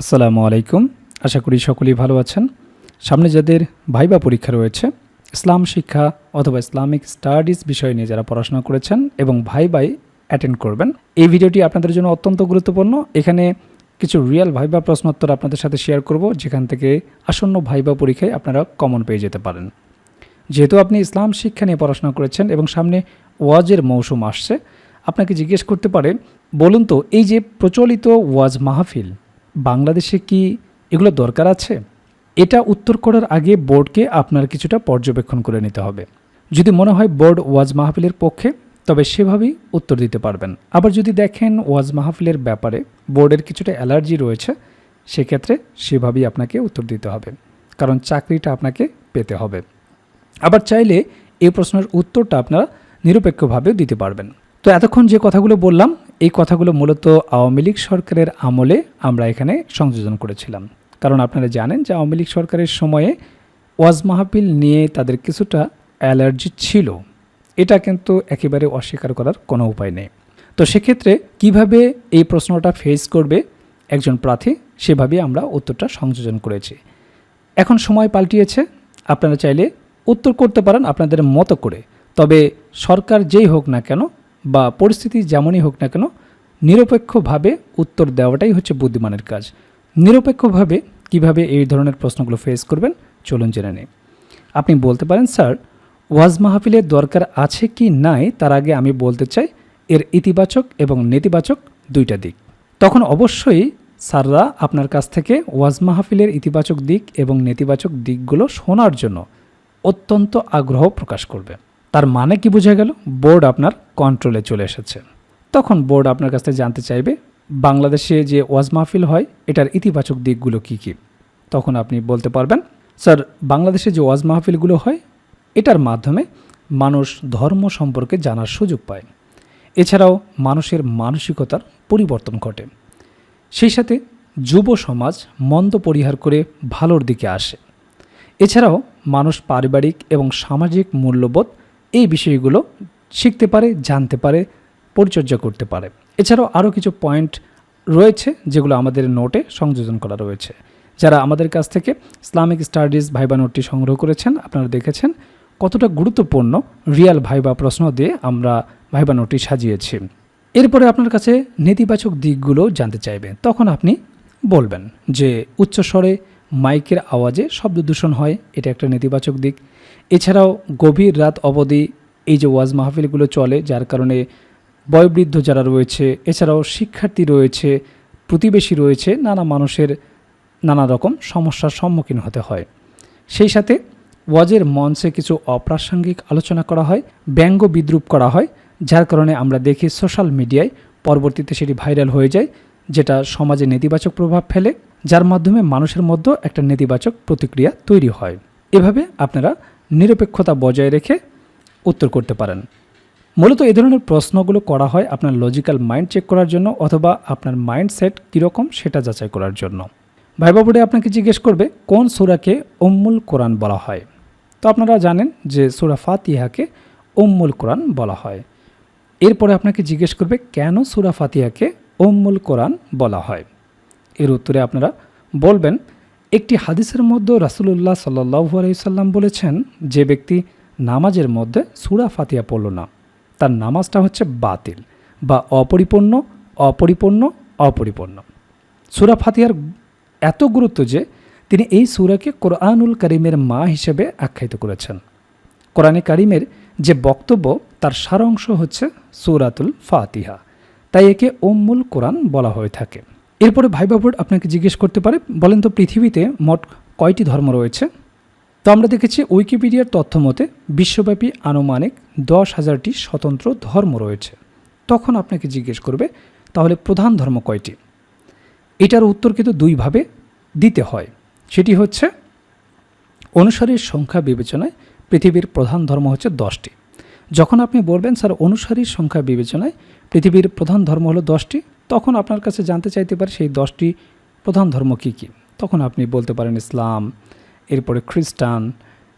আসসালামু আলাইকুম। আশা করি সকলেই ভালো আছেন। সামনে যাদের ভাইবা পরীক্ষা রয়েছে, ইসলাম শিক্ষা অথবা ইসলামিক স্টাডিজ বিষয় নিয়ে যারা পড়াশোনা করেছেন এবং ভাইবাই অ্যাটেন্ড করবেন, এই ভিডিওটি আপনাদের জন্য অত্যন্ত গুরুত্বপূর্ণ। এখানে কিছু রিয়েল ভাইবা প্রশ্নোত্তর আপনাদের সাথে শেয়ার করব, যেখান থেকে আসন্ন ভাইবা পরীক্ষায় আপনারা কমন পেয়ে যেতে পারেন। যেহেতু আপনি ইসলাম শিক্ষা নিয়ে পড়াশোনা করেছেন এবং সামনে ওয়াজের মৌসুম আসছে, আপনাকে জিজ্ঞেস করতে পারে, বলুন তো, এই যে প্রচলিত ওয়াজ মাহফিল বাংলাদেশে কি এগুলো দরকার আছে? এটা উত্তর করার আগে বোর্ডকে আপনার কিছুটা পর্যবেক্ষণ করে নিতে হবে। যদি মনে হয় বোর্ড ওয়াজ মাহফিলের পক্ষে, তবে সেভাবেই উত্তর দিতে পারবেন। আবার যদি দেখেন ওয়াজ মাহফিলের ব্যাপারে বোর্ডের কিছুটা অ্যালার্জি রয়েছে, সেক্ষেত্রে সেভাবেই আপনাকে উত্তর দিতে হবে, কারণ চাকরিটা আপনাকে পেতে হবে। আবার চাইলে এই প্রশ্নের উত্তরটা আপনারা নিরপেক্ষভাবেও দিতে পারবেন। তো এতক্ষণ যে কথাগুলো বললাম এই কথাগুলো মূলত আওয়ামী লীগ সরকারের আমলে আমরা এখানে সংযোজন করেছিলাম। কারণ আপনারা জানেন যে আওয়ামী লীগ সরকারের সময়ে ওয়াজ মাহফিল নিয়ে তাদের কিছুটা অ্যালার্জি ছিল। এটা কিন্তু একেবারে অস্বীকার করার কোনো উপায় নেই। তো সেক্ষেত্রে কীভাবে এই প্রশ্নটা ফেস করবে একজন প্রার্থী সেভাবে আমরা উত্তরটা সংযোজন করেছি। এখন সময় পাল্টিয়েছে। আপনারা চাইলে উত্তর করতে পারেন আপনাদের মতো করে। তবে সরকার যেই হোক না কেন বা পরিস্থিতি যেমনই হোক না কেন, নিরপেক্ষভাবে উত্তর দেওয়াটাই হচ্ছে বুদ্ধিমানের কাজ। নিরপেক্ষভাবে কীভাবে এই ধরনের প্রশ্নগুলো ফেস করবেন, চলুন জেনে নিই। আপনি বলতে পারেন, স্যার, ওয়াজ মাহফিলের দরকার আছে কি নাই তার আগে আমি বলতে চাই, এর ইতিবাচক এবং নেতিবাচক দুইটা দিক। তখন অবশ্যই স্যাররা আপনার কাছ থেকে ওয়াজ মাহফিলের ইতিবাচক দিক এবং নেতিবাচক দিকগুলো শোনার জন্য অত্যন্ত আগ্রহ প্রকাশ করবে। তার মানে কি বোঝা গেল? বোর্ড আপনার কন্ট্রোলে চলে এসেছে। তখন বোর্ড আপনার কাছ থেকে জানতে চাইবে, বাংলাদেশে যে ওয়াজ মাহফিল হয়, এটার ইতিবাচক দিকগুলো কি কি? তখন আপনি বলতে পারবেন, স্যার, বাংলাদেশে যে ওয়াজ মাহফিলগুলো হয়, এটার মাধ্যমে মানুষ ধর্ম সম্পর্কে জানার সুযোগ পায়। এছাড়াও মানুষের মানসিকতার পরিবর্তন ঘটে। সেই সাথে যুব সমাজ মন্দ পরিহার করে ভালোর দিকে আসে। এছাড়াও মানুষ পারিবারিক এবং সামাজিক মূল্যবোধ এই বিষয়গুলো শিখতে পারে, জানতে পারে, পরিচর্যা করতে পারে। এছাড়াও আরও কিছু পয়েন্ট রয়েছে যেগুলো আমাদের নোটে সংযোজন করা রয়েছে। যারা আমাদের কাছ থেকে ইসলামিক স্টাডিজ ভাইবা নোটটি সংগ্রহ করেছেন, আপনারা দেখেছেন কতটা গুরুত্বপূর্ণ রিয়াল ভাইবা প্রশ্ন দিয়ে আমরা ভাইবা নোটটি সাজিয়েছি। এরপরে আপনার কাছে নেতিবাচক দিকগুলো জানতে চাইবে। তখন আপনি বলবেন যে উচ্চস্বরে মাইকের আওয়াজে শব্দ দূষণ হয়, এটা একটা নেতিবাচক দিক। এছাড়াও গভীর রাত অবধি এই যে ওয়াজ মাহফিলগুলো চলে, যার কারণে বয়োবৃদ্ধ যারা রয়েছে, এছাড়াও শিক্ষার্থী রয়েছে, প্রতিবেশী রয়েছে, নানা মানুষের নানা রকম সমস্যার সম্মুখীন হতে হয়। সেই সাথে ওয়াজের মঞ্চে কিছু অপ্রাসঙ্গিক আলোচনা করা হয়, ব্যঙ্গ বিদ্রুপ করা হয়, যার কারণে আমরা দেখি সোশ্যাল মিডিয়ায় পরবর্তীতে সেটি ভাইরাল হয়ে যায়, যেটা সমাজে নেতিবাচক প্রভাব ফেলে। যার মাধ্যমে মানুষের মধ্যে একটা নেতিবাচক প্রতিক্রিয়া তৈরি হয়। এভাবে আপনারা নিরপেক্ষতা বজায় রেখে উত্তর করতে পারেন। মূলত এই ধরনের প্রশ্নগুলো করা হয় আপনার লজিক্যাল মাইন্ড চেক করার জন্য অথবা আপনার মাইন্ডসেট কীরকম সেটা যাচাই করার জন্য। ভাইবা আপনাকে জিজ্ঞেস করবে, কোন সুরাকে উম্মুল কোরআন বলা হয়? তো আপনারা জানেন যে সুরা ফাতিহাকে উম্মুল কোরআন বলা হয়। এরপরে আপনাকে জিজ্ঞেস করবে, কেন সুরা ফাতিহাকে উম্মুল কোরআন বলা হয়? এর উত্তরে আপনারা বলবেন, একটি হাদিসের মধ্যে রাসুলুল্লাহ সাল্লাহু আলাইসাল্লাম বলেছেন, যে ব্যক্তি নামাজের মধ্যে সুরা ফাতিয়া পড়ল না, তার নামাজটা হচ্ছে বাতিল, বা অপরিপূর্ণ অপরিপূর্ণ অপরিপূর্ণ। সুরা ফাতিয়ার এত গুরুত্ব যে, তিনি এই সুরাকে কোরআনুল করিমের মা হিসেবে আখ্যায়িত করেছেন। কোরআনে কারিমের যে বক্তব্য, তার সারাংশ হচ্ছে সুরাতুল ফাতিহা, তাই একে ওম্মুল কোরআন বলা হয়ে থাকে। এরপরে ভাই বাবুর আপনাকে জিজ্ঞেস করতে পারে, বলেন তো পৃথিবীতে মোট কয়টি ধর্ম রয়েছে? তো আমরা দেখেছি উইকিপিডিয়ার তথ্য মতে বিশ্বব্যাপী আনুমানিক দশ হাজারটি স্বতন্ত্র ধর্ম রয়েছে। তখন আপনাকে জিজ্ঞেস করবে, তাহলে প্রধান ধর্ম কয়টি? এটার উত্তর কিন্তু দুইভাবে দিতে হয়। সেটি হচ্ছে অনুসারীর সংখ্যা বিবেচনায় পৃথিবীর প্রধান ধর্ম হচ্ছে দশটি। যখন আপনি বলবেন, স্যার, অনুসারীর সংখ্যা বিবেচনায় পৃথিবীর প্রধান ধর্ম হলো দশটি? তখন আপনার কাছে জানতে চাইতে পারে সেই দশটি প্রধান ধর্ম কী কী? তখন আপনি বলতে পারেন ইসলাম, এরপরে খ্রিস্টান,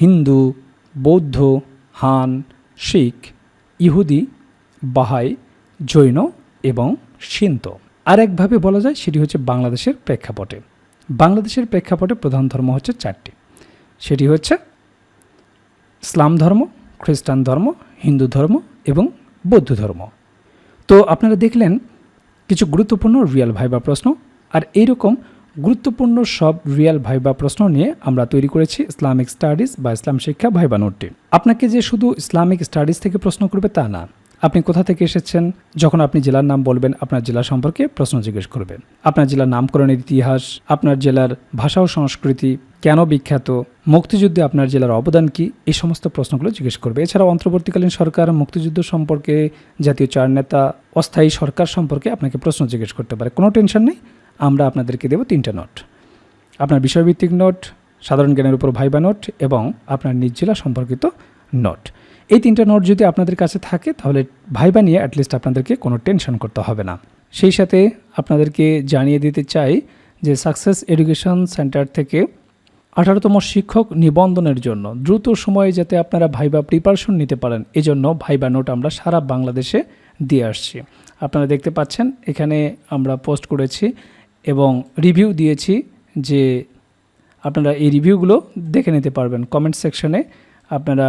হিন্দু, বৌদ্ধ, হান, শিখ, ইহুদি, বাহাই, জৈন এবং সিন্ত আরেকভাবে বলা যায় সেটি হচ্ছে বাংলাদেশের প্রেক্ষাপটে। বাংলাদেশের প্রেক্ষাপটে প্রধান ধর্ম হচ্ছে চারটি। সেটি হচ্ছে ইসলাম ধর্ম, খ্রিস্টান ধর্ম, হিন্দু ধর্ম এবং বৌদ্ধ ধর্ম। তো আপনারা দেখলেন কিছু গুরুত্বপূর্ণ রিয়াল ভাইবা প্রশ্ন। আর এইরকম গুরুত্বপূর্ণ সব রিয়াল ভাইবা প্রশ্ন নিয়ে আমরা তৈরি করেছি ইসলামিক স্টাডিজ বা ইসলাম শিক্ষা ভাইবা নোটটি আপনাকে যে শুধু ইসলামিক স্টাডিজ থেকে প্রশ্ন করবে তা না আপনি কোথা থেকে এসেছেন? যখন আপনি জেলার নাম বলবেন, আপনার জেলা সম্পর্কে প্রশ্ন জিজ্ঞেস করবেন। আপনার জেলার নামকরণের ইতিহাস, আপনার জেলার ভাষা ও সংস্কৃতি, কেন বিখ্যাত, মুক্তিযুদ্ধে আপনার জেলার অবদান কি, এই সমস্ত প্রশ্নগুলো জিজ্ঞেস করবে। এছাড়াও অন্তর্বর্তীকালীন সরকার, মুক্তিযুদ্ধ সম্পর্কে, জাতীয় চার নেতা, অস্থায়ী সরকার সম্পর্কে আপনাকে প্রশ্ন জিজ্ঞেস করতে পারে। কোনো টেনশন নেই, আমরা আপনাদেরকে দেব তিনটা নোট। আপনার বিষয়ভিত্তিক নোট, সাধারণ জ্ঞানের উপর ভাইবা নোট এবং আপনার নিজ জেলা সম্পর্কিত নোট। এই তিনটা নোট যদি আপনাদের কাছে থাকে, তাহলে ভাইবা নিয়ে অ্যাটলিস্ট আপনাদেরকে কোনো টেনশন করতে হবে না। সেই সাথে আপনাদেরকে জানিয়ে দিতে চাই যে সাকসেস এডুকেশন সেন্টার থেকে আঠারোতম শিক্ষক নিবন্ধনের জন্য দ্রুত সময়ে যাতে আপনারা ভাইবা প্রিপারেশন নিতে পারেন, এজন্য ভাইবা নোট আমরা সারা বাংলাদেশে দিয়ে আসছি। আপনারা দেখতে পাচ্ছেন, এখানে আমরা পোস্ট করেছি এবং রিভিউ দিয়েছি যে আপনারা এই রিভিউগুলো দেখে নিতে পারবেন। কমেন্ট সেকশনে আপনারা